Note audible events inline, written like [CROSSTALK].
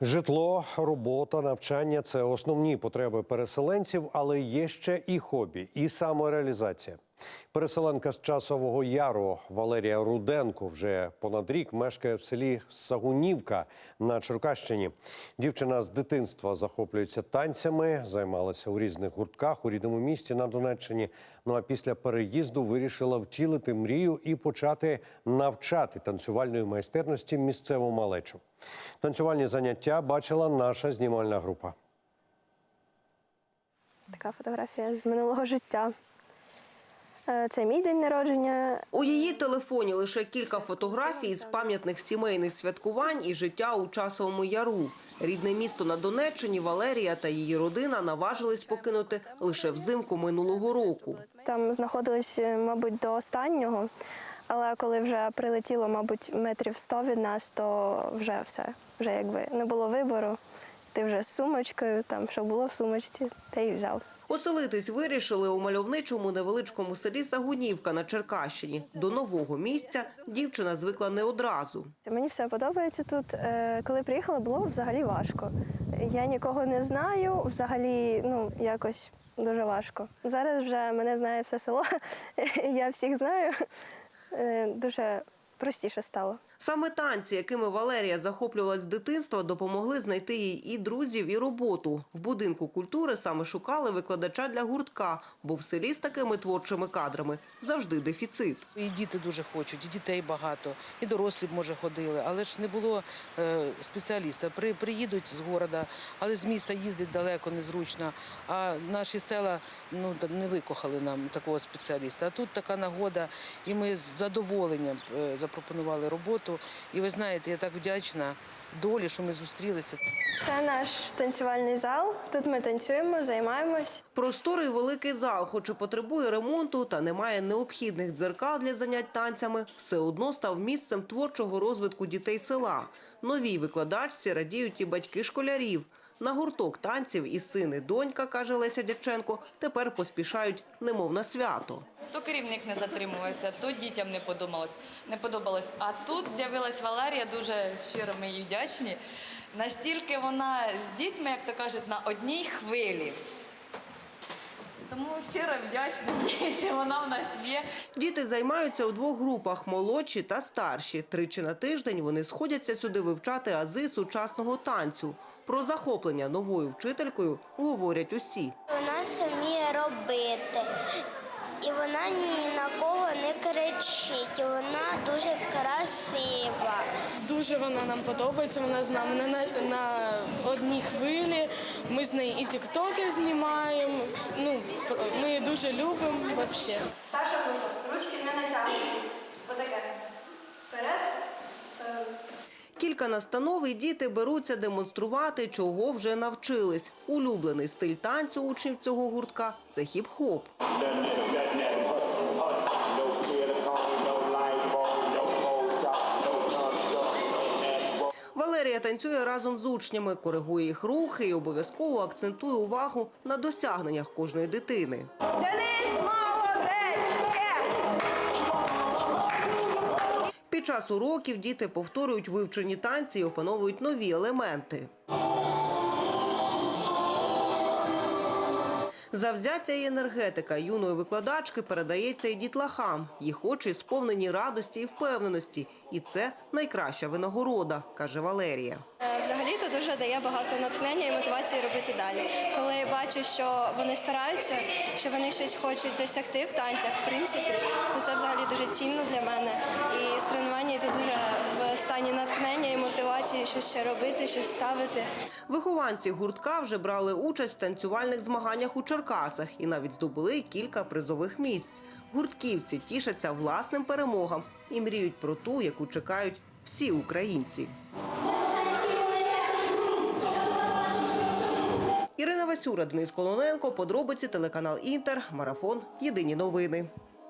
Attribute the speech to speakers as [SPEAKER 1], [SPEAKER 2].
[SPEAKER 1] Житло, робота, навчання це основні потреби переселенців, але є ще і хобі, і самореалізація. Переселенка з часового яру Валерія Руденко вже понад рік мешкає в селі Сагунівка на Черкащині. Дівчина з дитинства захоплюється танцями, займалася у різних гуртках у рідному місті на Донеччині. Ну а після переїзду вирішила втілити мрію і почати навчати танцювальної майстерності місцеву малечу. Танцювальні заняття бачила наша знімальна група.
[SPEAKER 2] Така фотографія з минулого життя. Е, Це мій день народження.
[SPEAKER 3] У її телефоні лише кілька фотографій з пам'ятних сімейних святкувань і життя у часовому яру. Рідне місто на Донеччині Валерія та її родина наважились покинути лише взимку минулого року.
[SPEAKER 2] Там знаходились, е, мабуть, до останнього. Але коли вже прилетіло, мабуть, метрів 100 від нас, то вже все. Вже якби не було вибору. Ти вже з сумочкою, там що було в сумочці, те й взяв.
[SPEAKER 3] Оселитись вирішили у мальовничому невеличкому селі Сагунівка на Черкащині. До нового місця дівчина звикла не одразу.
[SPEAKER 2] Мені все подобається тут. Е, Коли приїхала, було взагалі важко. Я нікого не знаю, взагалі, ну якось дуже важко. Зараз вже мене знає все село, [LAUGHS] я всіх знаю. Е, Дуже простіше стало.
[SPEAKER 3] Саме танці, якими Валерія захоплювалась з дитинства, допомогли знайти їй і друзів, і роботу. В будинку культури саме шукали викладача для гуртка, бо в селі з такими творчими кадрами завжди дефіцит.
[SPEAKER 4] І діти дуже хочуть, і дітей багато, і дорослі може, ходили, але ж не було е, спеціаліста. При, приїдуть з города, але з міста їздить далеко, незручно. А наші села ну, не викохали нам такого спеціаліста. А тут така нагода, і ми з задоволенням е, запропонували роботу. І ви знаєте, я так вдячна долі, що ми зустрілися.
[SPEAKER 2] Це наш танцювальний зал. Тут ми танцюємо, займаємось.
[SPEAKER 3] Просторий великий зал, хоч і потребує ремонту та не має необхідних дзеркал для занять танцями, все одно став місцем творчого розвитку дітей села. Новій викладачці радіють і батьки школярів. На гурток танців і син, і донька, каже Леся Дяченко, тепер поспішають немов на свято.
[SPEAKER 5] То керівник не затримувався, то дітям не подобалось. Не подобалось. А тут з'явилась Валерія, дуже щиро ми їй вдячні. Настільки вона з дітьми, як то кажуть, на одній хвилі. Тому щиро вдячна їй, [LAUGHS] що вона в нас є.
[SPEAKER 3] Діти займаються у двох групах – молодші та старші. Тричі на тиждень вони сходяться сюди вивчати ази сучасного танцю. Про захоплення новою вчителькою говорять усі.
[SPEAKER 6] Вона вміє робити, і вона ні на кого не кричить. І вона дуже красива.
[SPEAKER 7] Дуже вона нам подобається. Вона з нами на, на, на одній хвилі. Ми з нею і тіктоки знімаємо. Ну, ми її дуже любимо взагалі.
[SPEAKER 2] Старша група. Ручки не натягнуті. Отаке.
[SPEAKER 3] Кілька настанов і діти беруться демонструвати, чого вже навчились. Улюблений стиль танцю учнів цього гуртка – це хіп-хоп. Валерія танцює разом з учнями, коригує їх рухи і обов'язково акцентує увагу на досягненнях кожної дитини.
[SPEAKER 2] Денис,
[SPEAKER 3] час уроків діти повторюють вивчені танці і опановують нові елементи. Завзяття і енергетика юної викладачки передається і дітлахам. Їх очі сповнені радості і впевненості. І це найкраща винагорода, каже Валерія.
[SPEAKER 2] Е, Взагалі то дуже дає багато натхнення і мотивації робити далі. Коли я бачу, що вони стараються, що вони щось хочуть досягти в танцях, в принципі, то це взагалі дуже цінно для мене. І з тренування я дуже в стані натхнення і мотивації щось ще робити, щось ставити.
[SPEAKER 3] Вихованці гуртка вже брали участь в танцювальних змаганнях у Черкасах і навіть здобули кілька призових місць. Гуртківці тішаться власним перемогам і мріють про ту, яку чекають всі українці. Ірина Васюра, Денис Колоненко, подробиці телеканал Інтер, марафон. Єдині новини.